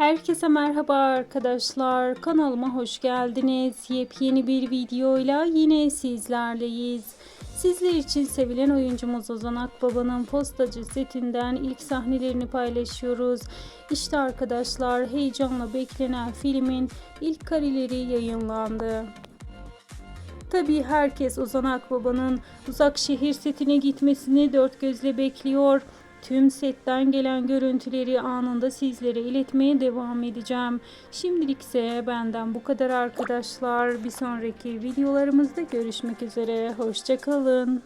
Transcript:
Herkese merhaba arkadaşlar. Kanalıma hoş geldiniz. Yepyeni bir videoyla yine sizlerleyiz. Sizler için sevilen oyuncumuz Ozan Akbaba'nın postacı setinden ilk sahnelerini paylaşıyoruz. İşte arkadaşlar heyecanla beklenen filmin ilk kareleri yayınlandı. Tabii herkes Ozan Akbaba'nın uzak şehir setine gitmesini dört gözle bekliyor. Tüm setten gelen görüntüleri anında sizlere iletmeye devam edeceğim. Şimdilikse benden bu kadar arkadaşlar. Bir sonraki videolarımızda görüşmek üzere. Hoşçakalın.